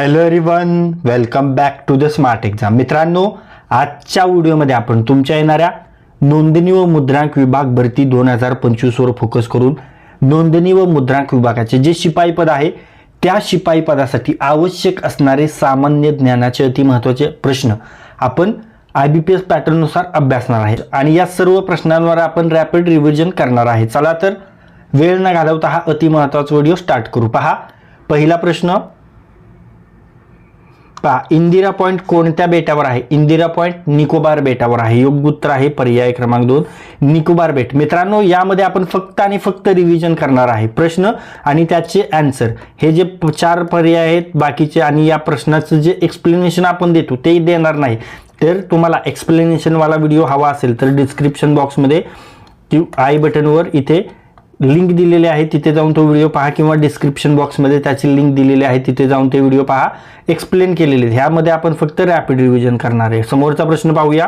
Hello everyone welcome back to the smart exam मित्रांनो आजच्या व्हिडिओमध्ये आपण तुमच्या येणाऱ्या नोंदणी व मुद्रांक विभाग भरती दोन हजार पंचवीसवर फोकस करून नोंदणी व मुद्रांक विभागाचे जे शिपाई पद आहे त्या शिपाई पदासाठी आवश्यक असणारे सामान्य ज्ञानाचे अति महत्त्वाचे प्रश्न आपण आय बी पी एस पॅटर्ननुसार अभ्यासणार आहे. आणि या सर्व प्रश्नांवर आपण रॅपिड रिव्हिजन करणार आहे. चला तर वेळ न घालवता हा अति महत्त्वाचा व्हिडिओ स्टार्ट करू. पहा पहिला प्रश्न पहा इंदिरा पॉइंट कोणत्या बेटावर आहे? इंदिरा पॉइंट निकोबार बेटावर आहे. योग्य उत्तर आहे पर्याय क्रमांक दोन निकोबार बेट. मित्रांनो यामध्ये आपण फक्त आणि फक्त रिव्हिजन करणार आहे. प्रश्न आणि त्याचे अँसर हे जे चार पर्याय आहेत बाकीचे आणि या प्रश्नाचं जे एक्सप्लेनेशन आपण देतो ते देणार नाही. तर तुम्हाला एक्सप्लेनेशनवाला व्हिडिओ हवा असेल तर डिस्क्रिप्शन बॉक्समध्ये ती आय बटनवर इथे लिंक दिलेली आहे तिथे जाऊन तो व्हिडिओ पहा किंवा डिस्क्रिप्शन बॉक्समध्ये त्याची लिंक दिलेली आहे तिथे जाऊन ते व्हिडिओ पहा. एक्सप्लेन केलेले आहेत. ह्यामध्ये आपण फक्त रॅपिड रिव्हिजन करणार आहे. समोरचा प्रश्न पाहूया.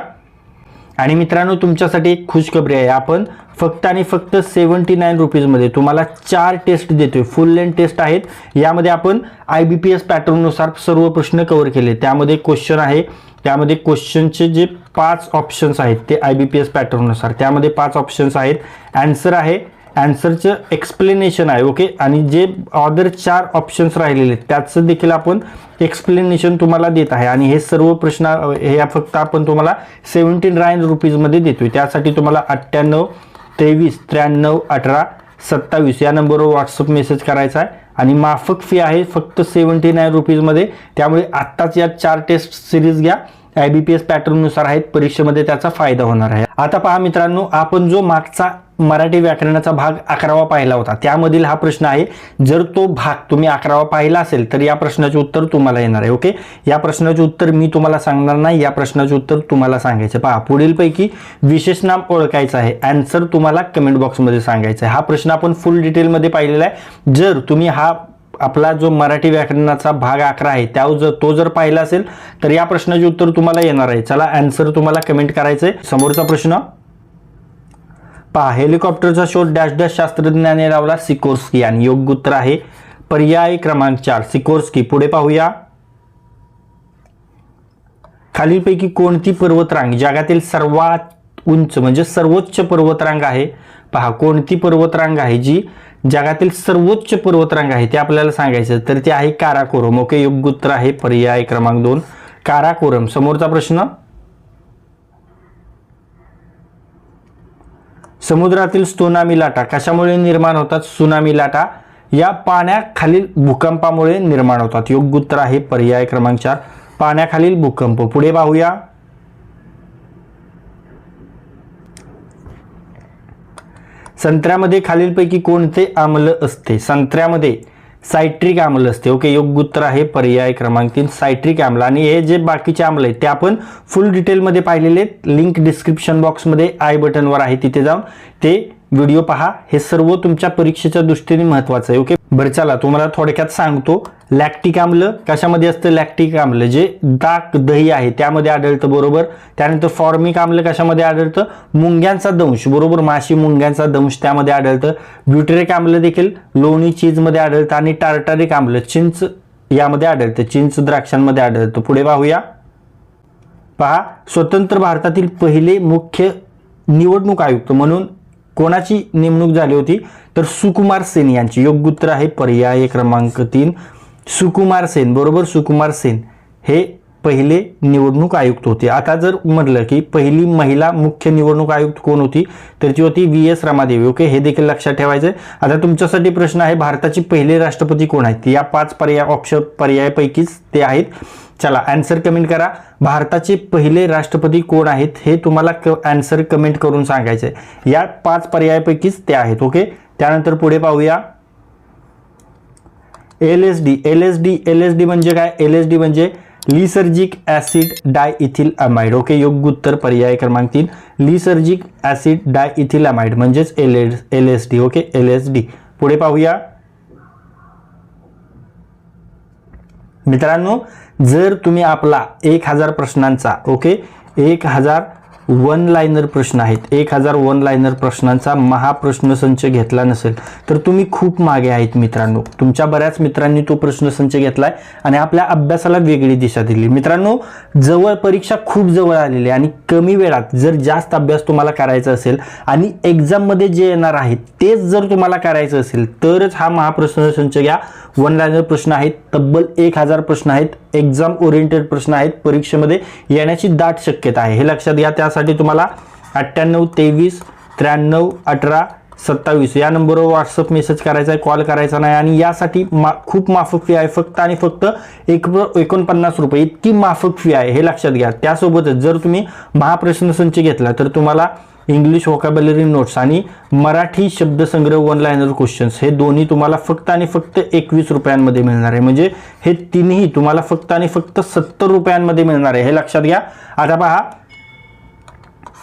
आणि मित्रांनो तुमच्यासाठी एक खुशखबरी आहे. आपण फक्त आणि फक्त सेवन्टी नाईन रुपीजमध्ये तुम्हाला चार टेस्ट देतोय. फुल लेंथ टेस्ट आहेत. यामध्ये आपण आय बी पी एस पॅटर्ननुसार सर्व प्रश्न कव्हर केले. त्यामध्ये क्वेश्चन आहे. त्यामध्ये क्वेश्चनचे जे पाच ऑप्शन्स आहेत ते आय बी पी एस पॅटर्ननुसार त्यामध्ये पाच ऑप्शन्स आहेत. ॲन्सर आहे. ॲन्सरचं एक्सप्लेनेशन आहे ओके आणि जे अदर चार ऑप्शन्स राहिलेले आहेत त्याचं देखील आपण एक्सप्लेनेशन तुम्हाला देत आहे. आणि हे सर्व प्रश्न हे फक्त आपण तुम्हाला सेवन्टी नाईन रुपीजमध्ये देतोय. त्यासाठी तुम्हाला अठ्ठ्याण्णव तेवीस त्र्याण्णव अठरा सत्तावीस या नंबरवर व्हॉट्सअप मेसेज करायचा आहे. आणि माफक फी आहे फक्त सेवन्टी नाईन रुपीजमध्ये त्यामुळे आत्ताच या चार टेस्ट सिरीज घ्या. आय बी पी एस पॅटर्ननुसार आहेत परीक्षेमध्ये त्याचा फायदा होणार आहे. आता पहा मित्रांनो आपण जो मागचा मराठी व्याकरणाचा भाग अकरावा पाहिला होता त्यामधील हा प्रश्न आहे जर तो भाग तुम्ही अकरावा पाहिला असेल तर या प्रश्नाचे उत्तर तुम्हाला येणार आहे ओके? या प्रश्नाचे उत्तर मी तुम्हाला सांगणार नाही या प्रश्नाचे उत्तर तुम्हाला सांगायचं. पहा पुढीलपैकी विशेष नाम ओळखायचं आहे अँसर तुम्हाला कमेंट बॉक्समध्ये सांगायचं आहे. हा प्रश्न आपण फुल डिटेलमध्ये पाहिलेला आहे. जर तुम्ही हा आपला जो मराठी व्याकरणाचा भाग अकरा आहे त्या जर तो जर पाहिला असेल तर या प्रश्नाचे उत्तर तुम्हाला येणार आहे. चला अँसर तुम्हाला कमेंट करायचं आहे समोरचा प्रश्न. पहा हेलिकॉप्टरचा शोध डॅश डॅश शास्त्रज्ञाने लावला सिकोर्स्की आणि योग्य उत्तर आहे. पर्याय क्रमांक चार सिकोर्स्की. पुढे पाहूया. खालीलपैकी कोणती पर्वतरांग जगातील सर्वात उंच म्हणजे सर्वोच्च पर्वतरांग आहे? पहा कोणती पर्वतरांग आहे जी जगातील सर्वोच्च पर्वतरांग आहे ते आपल्याला सांगायचं तर ते आहे काराकोरम. ओके योग्य उत्तर आहे पर्याय क्रमांक दोन. काराकोरम. समोरचा प्रश्न? समुद्रातील सुनामी लाटा कशामुळे निर्माण होतात? सुनामी लाटा या पाण्याखालील भूकंपामुळे निर्माण होतात. योग्य उत्तर आहे पर्याय क्रमांक चार. पाण्याखालील भूकंप. पुढे पाहूया. संत्र्यामध्ये खालीलपैकी कोणते आम्ल असते? संत्र्यामध्ये सायट्रिक आम्ल असते. ओके योग्य उत्तर आहे पर्याय क्रमांक तीन सायट्रिक आम्ल. आणि हे जे बाकीचे आम्ल आहेत ते आपण फुल डिटेलमध्ये पाहिलेले लिंक डिस्क्रिप्शन बॉक्समध्ये आय बटनवर आहे तिथे जाऊन ते व्हिडिओ पहा. हे सर्व तुमच्या परीक्षेच्या दृष्टीने महत्वाचं आहे. ओके? बरं चला तुम्हाला थोडक्यात सांगतो. लॅक्टिक आम्ल कशामध्ये असतं लॅक्टिक आम्ल? जे दाक दही आहे त्यामध्ये आढळतं बरोबर. त्यानंतर फॉर्मिक आम्ल कशामध्ये आढळतं? मुंग्यांचा दंश बरोबर? माशी मुंग्यांचा दंश त्यामध्ये आढळतं. ब्युटेरिक आम्ल देखील लोणी चीजमध्ये आढळतं आणि टार्टारिक आम्ल चिंच यामध्ये आढळतं. चिंच द्राक्षांमध्ये आढळतं. पुढे पाहूया. पहा स्वतंत्र भारतातील पहिले मुख्य निवडणूक आयुक्त म्हणून कोणाची नेमणूक झाली होती? तर सुकुमार सेन यांची. योग्य उत्तर आहे पर्याय क्रमांक तीन. सुकुमार सेन बरोबर? सुकुमार सेन हे पहिले निवडणूक आयुक्त होते. आता जर म्हटलं की पहिली महिला मुख्य निवडणूक आयुक्त कोण होती तर ती होती व्ही एस रमादेवी. ओके? हे देखील लक्षात ठेवायचं आहे आता तुमच्यासाठी प्रश्न आहे भारताचे पहिले राष्ट्रपती कोण आहेत? या पाच पर्याय ऑप्शन पर्यायापैकीच ते आहेत. चला अँसर कमेंट करा. भारताचे पहिले राष्ट्रपती कोण आहेत हे तुम्हाला अँसर कमेंट करून सांगायचं आहे या पाच पर्यायापैकीच ते आहेत. ओके? त्यानंतर पुढे पाहूया. L S D L S D L S D म्हणजे काय? एल एस डी म्हणजे लिसर्जिक ॲसिड डाय इथिल अमाइड ओके योग्य उत्तर पर्याय क्रमांक तीन. लिसर्जिक ॲसिड डाय इथिल अमाइड म्हणजेच L S L S D okay L S D पुढे पाहूया. मित्रांनो जर तुम्ही आपला एक हजार प्रश्नांचा ओके एक हजार वन लाईनर प्रश्न आहेत. एक हजार वन लाईनर प्रश्नांचा महाप्रश्नसंच घेतला नसेल तर तुम्ही खूप मागे आहेत मित्रांनो. तुमच्या बऱ्याच मित्रांनी तो प्रश्नसंच घेतलाय आणि आपल्या अभ्यासाला वेगळी दिशा दिली. मित्रांनो जवळ परीक्षा खूप जवळ आलेली आहे आणि कमी वेळात जर जास्त अभ्यास तुम्हाला करायचा असेल आणि एक्झाममध्ये जे येणार आहेत तेच जर तुम्हाला करायचं असेल तरच हा महाप्रश्नसंच घ्या. वन लाईनर प्रश्न आहेत तब्बल एक हजार प्रश्न आहेत एक्झाम ओरिएंटेड प्रश्न आहेत परीक्षेमध्ये येण्याची दाट शक्यता आहे. हे लक्षात घ्या त्या त्यासाठी तुम्हाला अठ्ठ्याण्णव तेवीस त्र्याण्णव अठरा सत्तावीस या नंबरवर व्हॉट्सअप मेसेज करायचा आहे कॉल करायचा नाही आणि यासाठी मा खूप माफक फी आहे. फक्त आणि फक्त एक एकोणपन्नास रुपये. इतकी माफक फी आहे. हे लक्षात घ्या. त्यासोबतच जर तुम्ही महाप्रश्नसंच घेतला तर तुम्हाला इंग्लिश वोकॅबलरी नोट्स आणि मराठी शब्दसंग्रह वन लायनर क्वेश्चन्स हे दोन्ही तुम्हाला फक्त आणि फक्त एकवीस रुपयांमध्ये मिळणार आहे. म्हणजे हे तिन्ही तुम्हाला फक्त आणि फक्त सत्तर रुपयांमध्ये मिळणार आहे. हे लक्षात घ्या. आता पहा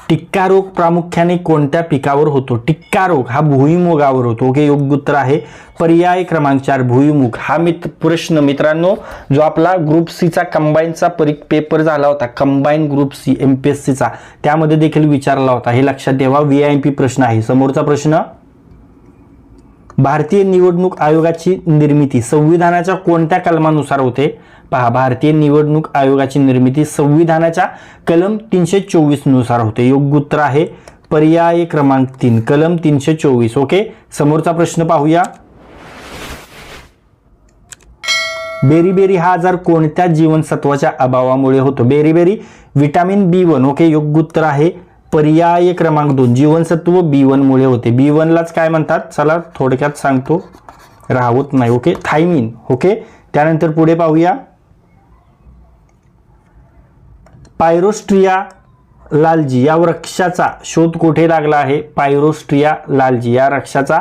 टिक्का रोग प्रामुख्याने कोणत्या पिकावर होतो? टिक्का रोग हा भुईमुगावर होतो. ओके योग्य उत्तर आहे. पर्याय क्रमांक चार भुईमुग. हा मित्र प्रश्न मित्रांनो जो आपला ग्रुप सीचा कंबाईनचा परी पेपर झाला होता combine group C M P S सीचा त्यामध्ये देखील विचारला होता. हे लक्षात ठेवा व्ही आय पी प्रश्न आहे. समोरचा प्रश्न भारतीय निवडणूक आयोगाची निर्मिती संविधानाच्या कोणत्या कलमानुसार होते? पहा भारतीय निवडणूक आयोगाची निर्मिती संविधानाच्या कलम तीनशे चोवीसनुसार होते. योग्य उत्तर आहे पर्याय क्रमांक तीन कलम तीनशे चोवीस. ओके? समोरचा प्रश्न पाहूया. बेरीबेरी हा आजार कोणत्या जीवनसत्वाच्या अभावामुळे होतो? Beriberi vitamin B one. Okay? योग्य उत्तर आहे पर्याय क्रमांक दोन जीवनसत्व बी वन मुळे होते. बी वनलाच काय म्हणतात? चला थोडक्यात सांगतो. राहत नाही. ओके? थायमिन. ओके? त्यानंतर पुढे पाहूया. पायरोस्ट्रिया लालजी या वृक्षाचा शोध कुठे लागला आहे? पायरोस्ट्रिया लालजी या वृक्षाचा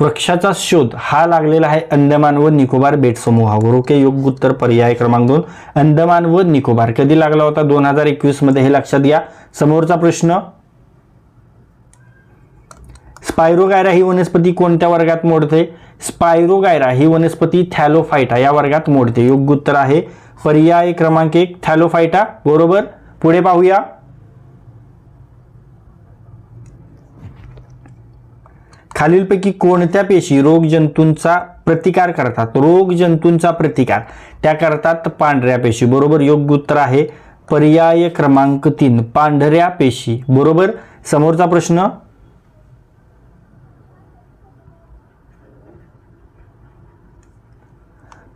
वृक्षाचा शोध हा लागलेला आहे अंदमान व निकोबार बेट समूहावर. ओके योग्य उत्तर पर्याय क्रमांक दोन. अंदमान व निकोबार कधी लागला होता? दोन हजार एकवीसमध्ये हे लक्षात घ्या. समोरचा प्रश्न. स्पायरोगायरा ही वनस्पती कोणत्या वर्गात मोडते? स्पायरोगायरा ही वनस्पती थॅलोफायटा या वर्गात मोडते. योग्य उत्तर आहे पर्याय क्रमांक एक थॅलोफायटा बरोबर. पुढे पाहूया. खालीलपैकी कोणत्या पेशी रोग जंतूंचा प्रतिकार करतात? रोग जंतूंचा प्रतिकार. त्या करतात पांढऱ्या पेशी बरोबर. योग्य उत्तर आहे. पर्याय क्रमांक तीन पांढऱ्या पेशी बरोबर. समोरचा प्रश्न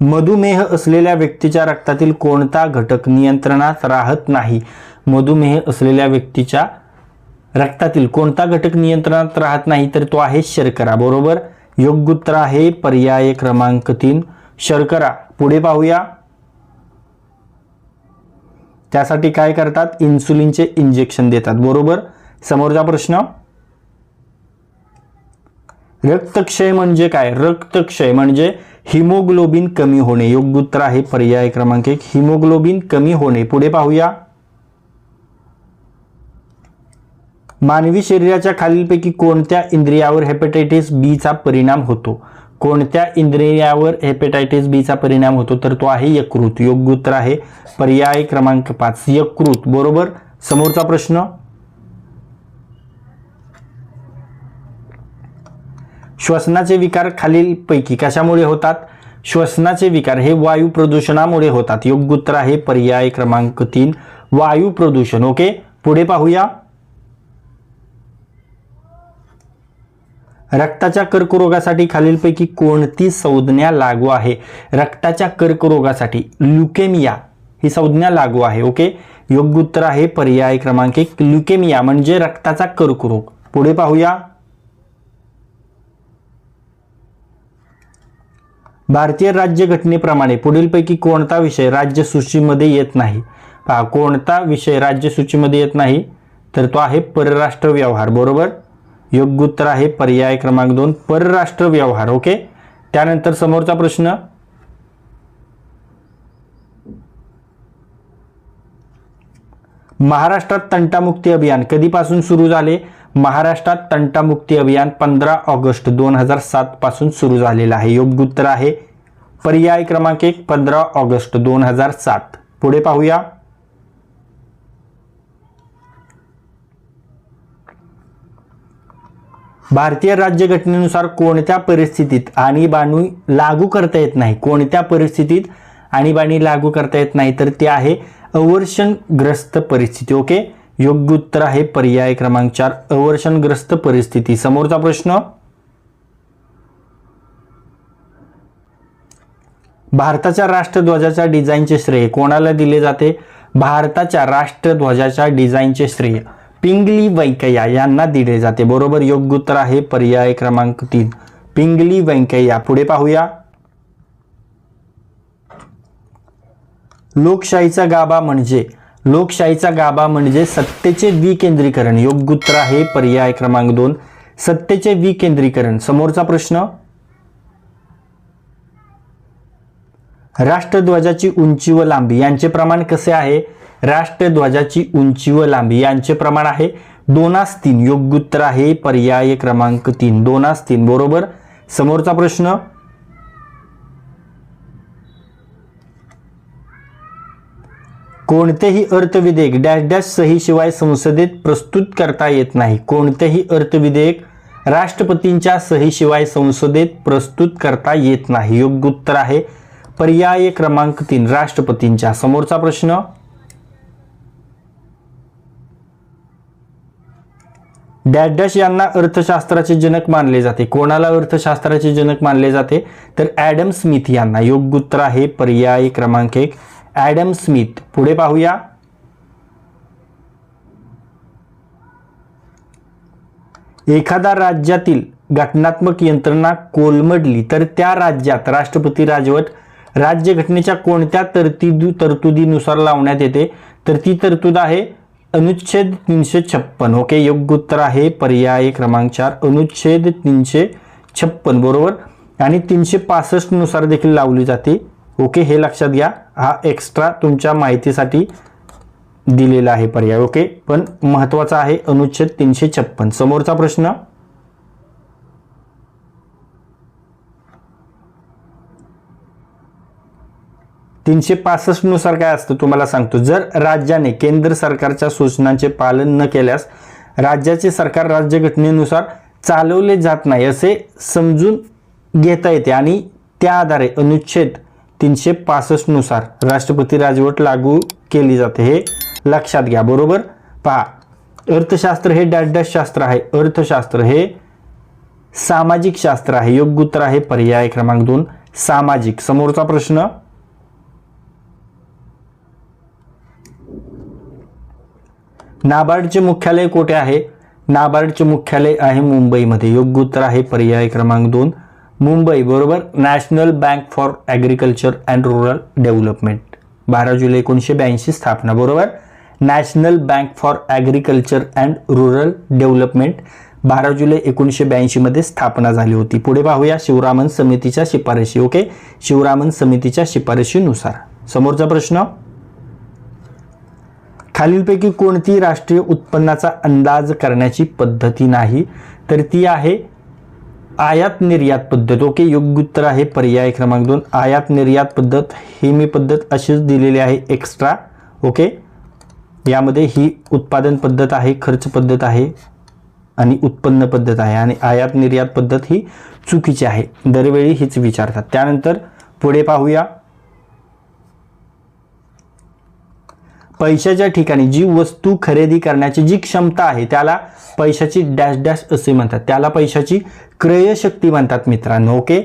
मधुमेह असलेल्या व्यक्तीच्या रक्तातील कोणता घटक नियंत्रणात राहत नाही? मधुमेह असलेल्या व्यक्तीच्या रक्तातील कोणता घटक नियंत्रणात राहत नाही तर तो आहे शर्करा बरोबर? योग्य उत्तर आहे पर्याय क्रमांक तीन शर्करा. पुढे पाहूया. त्यासाठी काय करतात? इन्सुलिनचे इंजेक्शन देतात बरोबर? समोरचा प्रश्न. रक्तक्षय म्हणजे काय? रक्तक्षय म्हणजे हिमोग्लोबिन कमी होणे. योग्य उत्तर आहे पर्याय क्रमांक एक. हिमोग्लोबिन कमी होणे. पुढे पाहूया. मानवी शरीराच्या खालीलपैकी कोणत्या इंद्रियावर हेपेटायटिस बीचा परिणाम होतो? कोणत्या इंद्रियावर हेपेटायटिस बीचा परिणाम होतो? तर तो आहे यकृत. योग्य उत्तर आहे पर्याय क्रमांक पाच. यकृत. बरोबर? समोरचा प्रश्न. श्वसनाचे विकार खालीलपैकी कशामुळे होतात? श्वसनाचे विकार हे वायू प्रदूषणामुळे होतात. योग्य उत्तर आहे पर्याय क्रमांक तीन. वायू प्रदूषण. ओके? पुढे पाहूया. रक्ताच्या कर्करोगासाठी खालीलपैकी कोणती संज्ञा लागू आहे? रक्ताच्या कर्करोगासाठी ल्युकेमिया ही संज्ञा लागू आहे. ओके? योग्य उत्तर आहे पर्याय क्रमांक एक. ल्युकेमिया म्हणजे रक्ताचा कर्करोग. पुढे पाहूया. भारतीय राज्यघटनेप्रमाणे पुढीलपैकी कोणता विषय राज्यसूचीमध्ये येत नाही? पहा कोणता विषय राज्यसूचीमध्ये येत नाही? तर तो आहे परराष्ट्र व्यवहार बरोबर? योग्य उत्तर आहे पर्याय क्रमांक दोन परराष्ट्र व्यवहार ओके? त्यानंतर समोरचा प्रश्न. महाराष्ट्रात तंटामुक्ती अभियान कधीपासून सुरू झाले? महाराष्ट्रात तंटामुक्ती अभियान पंधरा ऑगस्ट दोन हजार सात पासून सुरू झालेलं आहे. योग्य उत्तर आहे. पर्याय क्रमांक एक पंधरा ऑगस्ट दोन हजार सात. पुढे पाहूया. भारतीय राज्यघटनेनुसार कोणत्या परिस्थितीत आणीबाणी लागू करता येत नाही? कोणत्या परिस्थितीत आणीबाणी लागू करता येत नाही? तर ते आहे अवर्षणग्रस्त परिस्थिती. ओके? योग्य उत्तर आहे पर्याय क्रमांक चार अवर्षणग्रस्त परिस्थिती. समोरचा प्रश्न? भारताच्या राष्ट्रध्वजाच्या डिझाईनचे श्रेय कोणाला दिले जाते? भारताच्या राष्ट्रध्वजाच्या डिझाईनचे श्रेय पिंगली व्यंकय्या यांना दिले जाते. बरोबर योग्य उत्तर आहे पर्याय क्रमांक तीन. पिंगली व्यंकय्या पुढे पाहूया. लोकशाहीचा गाभा म्हणजे लोकशाहीचा गाभा म्हणजे सत्तेचे विकेंद्रीकरण. योग्य उत्तर आहे पर्याय क्रमांक दोन. सत्तेचे विकेंद्रीकरण. समोरचा प्रश्न? राष्ट्रध्वजाची उंची व लांबी यांचे प्रमाण कसे आहे? राष्ट्रध्वजाची उंची व लांबी यांचे प्रमाण आहे. दोनास तीन योग्य उत्तर आहे पर्याय क्रमांक तीन. दोनास तीन बरोबर? समोरचा प्रश्न? कोणतेही अर्थविधेयक डॅश डॅश सहीशिवाय संसदेत प्रस्तुत करता येत नाही. कोणतेही अर्थविधेयक राष्ट्रपतींच्या सहीशिवाय संसदेत प्रस्तुत करता येत नाही. योग्य उत्तर आहे पर्याय क्रमांक तीन राष्ट्रपतींच्या. समोरचा प्रश्न? डॅश डॅश यांना अर्थशास्त्राचे जनक मानले जाते. कोणाला अर्थशास्त्राचे जनक मानले जाते? तर ॲडम स्मिथ यांना. योग्य उत्तर आहे पर्याय क्रमांक एक ॲडम स्मिथ. पुढे पाहूया. एखाद्या राज्यातील घटनात्मक यंत्रणा कोलमडली तर त्या राज्यात राष्ट्रपती राजवट राज्यघटनेच्या कोणत्या तरतुदी तरतुदीनुसार लावण्यात येते? तर ती तरतूद आहे अनुच्छेद तीनशे छप्पन. ओके योग्य उत्तर आहे. पर्याय क्रमांक चार. अनुच्छेद तीनशे छप्पन. बरोबर? आणि तीनशे पासष्टनुसार देखील लावली जाते. ओके हे लक्षात घ्या. हा एक्स्ट्रा तुमच्या माहितीसाठी दिलेला आहे पर्याय ओके? पण महत्त्वाचा आहे अनुच्छेद तीनशे छप्पन. समोरचा प्रश्न? तीनशे पासष्टनुसार काय असतं तुम्हाला सांगतो. जर राज्याने केंद्र सरकारच्या सूचनांचे पालन न केल्यास राज्याचे सरकार राज्यघटनेनुसार चालवले जात नाही असे समजून घेता येते आणि त्या आधारे अनुच्छेद तीनशे पासष्टनुसार राष्ट्रपती राजवट लागू केली जाते हे लक्षात घ्या बरोबर? पहा अर्थशास्त्र हे डॅश डॅश शास्त्र आहे. अर्थशास्त्र हे सामाजिक शास्त्र आहे. योग्य उत्तर आहे पर्याय क्रमांक दोन सामाजिक. समोरचा प्रश्न? नाबार्डचे मुख्यालय कोठे आहे? नाबार्डचे मुख्यालय आहे मुंबईमध्ये. योग्य उत्तर आहे पर्याय क्रमांक दोन मुंबई बरोबर? National bank for agriculture and rural development बारा जुलै एकोणीसशे ब्याऐंशी स्थापना बरोबर? National bank for agriculture and rural development बारा जुलै एकोणीसशे ब्याऐंशीमध्ये स्थापना झाली होती. पुढे पाहूया शिवरामन समितीच्या शिफारशी ओके? शिवरामन समितीच्या शिफारशीनुसार. समोरचा प्रश्न. खालीलपैकी कोणती राष्ट्रीय उत्पन्नाचा अंदाज करण्याची पद्धती नाही तर ती आहे आयात निर्यात पद्धत. ओके योग्य उत्तर आहे पर्याय क्रमांक दोन. आयात निर्यात पद्धत ही मी पद्धत अशीच दिलेली आहे एक्स्ट्रा ओके? यामध्ये ही उत्पादन पद्धत आहे खर्च पद्धत आहे आणि उत्पन्न पद्धत आहे. आणि आयात निर्यात पद्धत ही चुकीची आहे. दरवेळी हीच विचारतात. त्यानंतर पुढे पाहूया. पैशाच्या ठिकाणी जी वस्तू खरेदी करण्याची जी क्षमता आहे त्याला पैशाची डॅश डॅश असे म्हणतात. त्याला पैशाची क्रयशक्ती म्हणतात मित्रांनो ओके?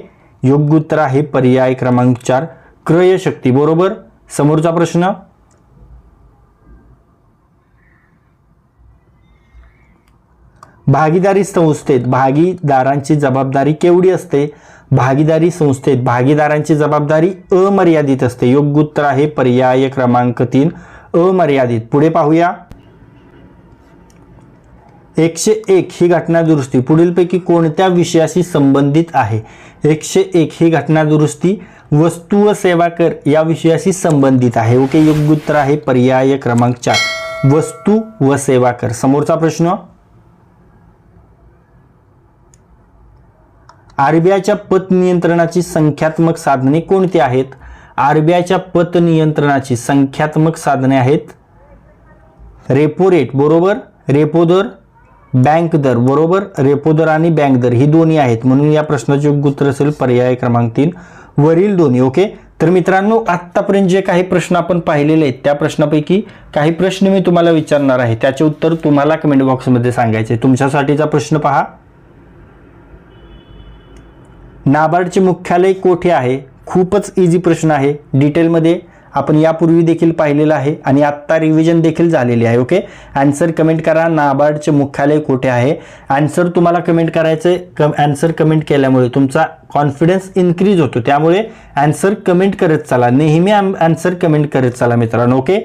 योग्य उत्तर आहे पर्याय क्रमांक चार क्रयशक्ती. बरोबर? समोरचा प्रश्न? भागीदारी संस्थेत भागीदारांची जबाबदारी केवढी असते? भागीदारी संस्थेत भागीदारांची जबाबदारी अमर्यादित असते. योग्य उत्तर आहे पर्याय क्रमांक तीन अमर्यादित. पुढे पाहूया. एकशे एक ही घटना दुरुस्ती. पुढीलपैकी कोणत्या विषयाशी संबंधित आहे? एकशे एक ही घटना दुरुस्ती वस्तू व सेवा कर या विषयाशी संबंधित आहे. ओके योग्य उत्तर आहे पर्याय क्रमांक चार. वस्तू व सेवा कर. समोरचा प्रश्न. आरबीआयच्या पत नियंत्रणाची संख्यात्मक साधने कोणती आहेत? आरबीआयच्या पत नियंत्रणाची संख्यात्मक साधने आहेत. रेपो रेट बरोबर? रेपो दर बँक दर बरोबर? रेपो दर आणि बँक दर ही दोन्ही आहेत. म्हणून या प्रश्नाचे उत्तर असेल पर्याय क्रमांक तीन. वरील दोन्ही ओके? तर मित्रांनो आत्तापर्यंत जे काही प्रश्न आपण पाहिलेले आहेत त्या प्रश्नापैकी काही प्रश्न मी तुम्हाला विचारणार आहे. त्याचे उत्तर तुम्हाला कमेंट बॉक्समध्ये सांगायचे तुमच्यासाठीचा प्रश्न पहा. नाबार्डचे मुख्यालय कोठे आहे? खूपच इझी प्रश्न आहे. डिटेलमध्ये आपण यापूर्वी देखील पाहिलेलं आहे आणि आत्ता रिव्हिजन देखील झालेली आहे ओके ॲन्सर कमेंट करा. नाबार्डचे मुख्यालय कुठे आहे? ॲन्सर तुम्हाला कमेंट करायचं कम ॲन्सर कमेंट केल्यामुळे तुमचा कॉन्फिडन्स इन्क्रीज होतो. त्यामुळे ॲन्सर कमेंट करत चला. नेहमी आन्सर कमेंट करत चला मित्रांनो ओके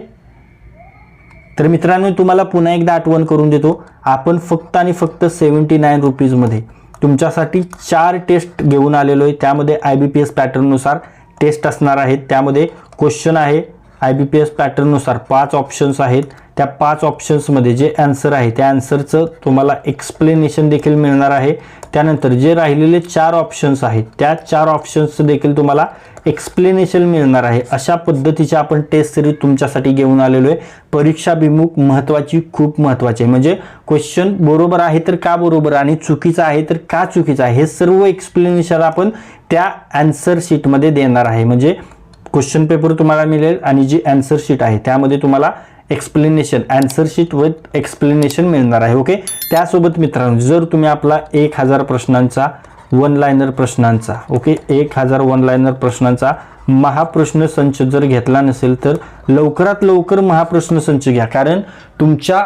तर मित्रांनो तुम्हाला पुन्हा एकदा आठवण करून देतो. आपण फक्त आणि फक्त सेवन्टी नाईन रुपीजमध्ये तुमच्यासाठी चार टेस्ट घेऊन आलेलो आहे. त्यामध्ये आय बी पी एस पॅटर्ननुसार टेस्ट असणार आहेत. त्यामध्ये क्वेश्चन आहे. आय बी पी एस पॅटर्ननुसार पाच ऑप्शन्स आहेत. त्या पाच ऑप्शन्समध्ये जे ॲन्सर आहे त्या ॲन्सरचं तुम्हाला एक्सप्लेनेशन देखील मिळणार आहे. त्यानंतर जे राहिलेले चार ऑप्शन्स आहेत त्या चार ऑप्शन्सचं देखील तुम्हाला एक्सप्लेनेशन मिळणार आहे. अशा पद्धतीची आपण टेस्ट सिरीज तुमच्यासाठी घेऊन आलेलो आहे. परीक्षाभिमुख महत्त्वाची खूप महत्त्वाची आहे. म्हणजे क्वेश्चन बरोबर आहे तर का बरोबर आणि चुकीचं आहे तर का चुकीचं आहे? हे सर्व एक्सप्लेनेशन आपण त्या ॲन्सर शीटमध्ये देणार आहे. म्हणजे क्वेश्चन पेपर तुम्हाला मिळेल आणि जी ॲन्सर शीट आहे त्यामध्ये तुम्हाला explanation answer sheet with explanation मिळणार आहे. ओके त्यासोबत मित्रांनो जर तुम्ही आपला एक हजार प्रश्नांचा वन लायनर प्रश्नांचा. ओके एक हजार वन लायनर प्रश्नांचा. महाप्रश्न संच जर घेतला नसेल तर लवकरात लवकर महाप्रश्न संच घ्या. कारण तुमच्या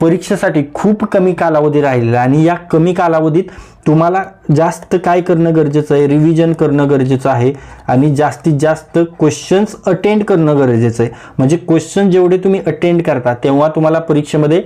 परीक्षेसाठी खूप कमी कालावधी राहिलेला आहे. आणि या कमी कालावधीत तुम्हाला जास्त काय करणं गरजेचं आहे? रिव्हिजन करणं गरजेचं आहे. आणि जास्तीत जास्त क्वेश्चन्स अटेंड करणं गरजेचं आहे. म्हणजे क्वेश्चन जेवढे तुम्ही अटेंड करता तेव्हा तुम्हाला परीक्षेमध्ये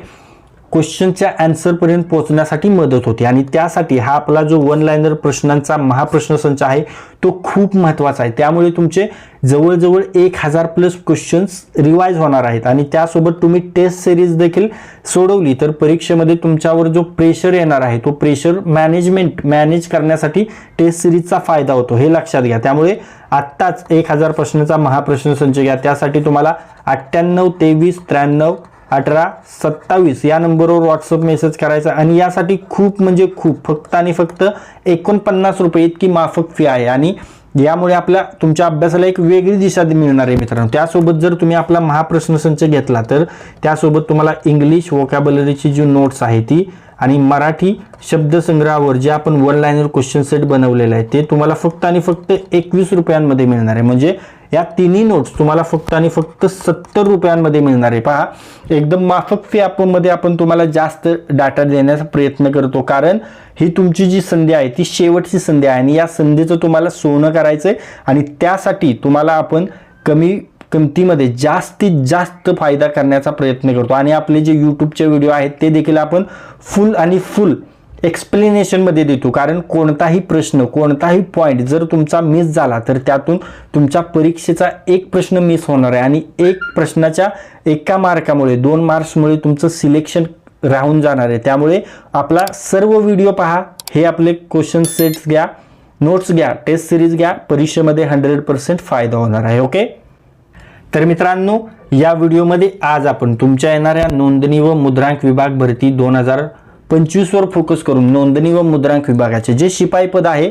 क्वेश्चनच्या आन्सरपर्यंत पोहोचण्यासाठी मदत होते. आणि त्यासाठी हा आपला जो वन लायनर प्रश्नांचा महाप्रश्न संच आहे तो खूप महत्त्वाचा आहे. त्यामुळे तुमचे जवळजवळ एक हजार प्लस क्वेश्चन्स रिवाईज होणार आहेत. आणि त्यासोबत तुम्ही टेस्ट सिरीज देखील सोडवली. तर परीक्षेमध्ये तुमच्यावर जो प्रेशर येणार आहे तो प्रेशर मॅनेजमेंट मॅनेज करण्यासाठी टेस्ट सिरीजचा फायदा होतो. हे लक्षात घ्या. त्यामुळे आत्ताच एक हजार प्रश्नाचा महाप्रश्न संच घ्या. त्यासाठी तुम्हाला अठ्ठ्याण्णव तेवीस त्र्याण्णव अठरा सत्तावीस या नंबरवर व्हॉट्सअप मेसेज करायचा. आणि यासाठी खूप म्हणजे खूप फक्त आणि फक्त एकोणपन्नास रुपये इतकी माफक फी आहे. आणि यामुळे आपल्या तुमच्या अभ्यासाला एक वेगळी दिशा मिळणार आहे मित्रांनो. त्यासोबत जर तुम्ही आपला महाप्रश्न संच घेतला तर त्यासोबत तुम्हाला इंग्लिश वोकॅबलरीची जी नोट्स आहे ती आणि मराठी शब्दसंग्रहावर जे आपण वन लाईनर क्वेश्चन सेट बनवलेलं आहे ते तुम्हाला फक्त आणि फक्त एकवीस रुपयांमध्ये मिळणार आहे. म्हणजे या तिन्ही नोट्स तुम्हाला फक्त आणि फक्त सत्तर रुपयांमध्ये मिळणार आहे. पहा एकदम माफक फी आपणमध्ये आपण तुम्हाला जास्त डाटा देण्याचा प्रयत्न करतो. कारण ही तुमची जी संधी आहे ती शेवटची संधी आहे आणि या संधीचं तुम्हाला सोनं करायचं आहे आणि त्यासाठी तुम्हाला आपण कमी किमतीमध्ये जास्तीत जास्त फायदा करण्याचा प्रयत्न करतो. आणि आपले जे यूट्यूबचे व्हिडिओ आहेत ते देखील आपण फुल आणि फुल एक्सप्लेनेशनमध्ये देतो. कारण कोणताही प्रश्न कोणताही पॉईंट जर तुमचा मिस झाला तर त्यातून तुमच्या परीक्षेचा एक प्रश्न मिस होणार आहे. आणि एक प्रश्नाच्या एका मार्कामुळे दोन मार्क्समुळे तुमचं सिलेक्शन राहून जाणार आहे. त्यामुळे आपला सर्व व्हिडिओ पहा. हे आपले क्वेश्चन सेट्स घ्या नोट्स घ्या टेस्ट सिरीज घ्या. परीक्षेमध्ये हंड्रेड पर्सेंट फायदा होणार आहे ओके तर मित्रांनो या व्हिडिओमध्ये आज आपण तुमच्या येणाऱ्या नोंदणी व मुद्रांक विभाग भरती दोन हजार पंचवीसवर फोकस करून नोंदणी व मुद्रांक विभागाचे जे शिपाई पद आहे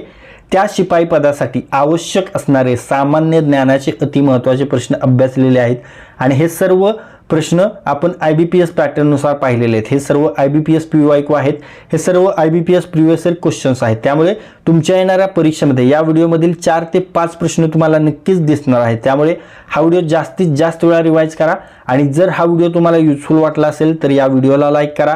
त्या शिपाई पदासाठी आवश्यक असणारे सामान्य ज्ञानाचे अतिमहत्वाचे प्रश्न अभ्यासलेले आहेत. आणि हे सर्व प्रश्न आपण आय बी पी एस पॅटर्ननुसार पाहिलेले आहेत. हे सर्व I B P S P Vaiko आहेत. हे सर्व I B P S previous questions आहेत. त्यामुळे तुमच्या येणाऱ्या परीक्षेमध्ये या व्हिडिओमधील चार ते पाच प्रश्न तुम्हाला नक्कीच दिसणार आहेत. त्यामुळे हा व्हिडिओ जास्तीत जास्त वेळा रिवाईज करा. आणि जर हा व्हिडिओ तुम्हाला युजफुल वाटला असेल तर या व्हिडिओला लाईक करा.